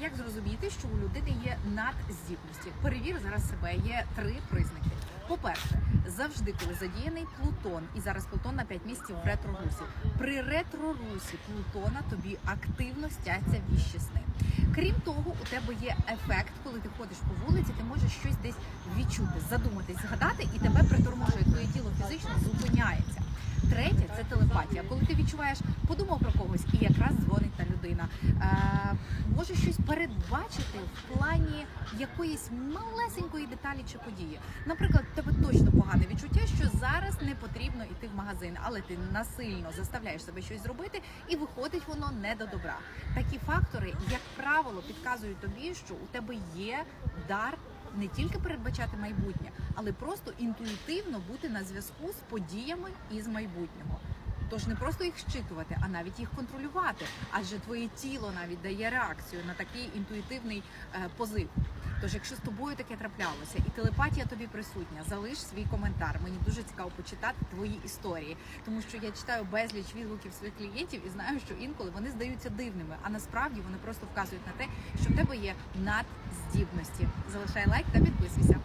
Як зрозуміти, що у людини є надздібності? Перевір зараз себе. Є три признаки. По-перше, завжди, коли задіяний Плутон, і зараз Плутон на 5 місяців в ретрорусі. При ретрорусі Плутона тобі активно стяться віщі сни. Крім того, у тебе є ефект, коли ти ходиш по вулиці, ти можеш щось десь відчути, задуматись, згадати, і тебе приторможує, твоє тіло фізично зупиняється. Третє це телепатія. Коли ти відчуваєш, подумав про когось, і якраз передбачити в плані якоїсь малесенької деталі чи події. Наприклад, в тебе точно погане відчуття, що зараз не потрібно йти в магазин, але ти насильно заставляєш себе щось зробити, і виходить воно не до добра. Такі фактори, як правило, підказують тобі, що у тебе є дар не тільки передбачати майбутнє, але просто інтуїтивно бути на зв'язку з подіями із майбутнього. Тож не просто їх щитувати, а навіть їх контролювати, адже твоє тіло навіть дає реакцію на такий інтуїтивний е, позив. Тож, якщо з тобою таке траплялося, і телепатія тобі присутня, залиш свій коментар. Мені дуже цікаво почитати твої історії, тому що я читаю безліч відгуків своїх клієнтів і знаю, що інколи вони здаються дивними, а насправді вони просто вказують на те, що в тебе є надздібності. Залишай лайк та підписуйся.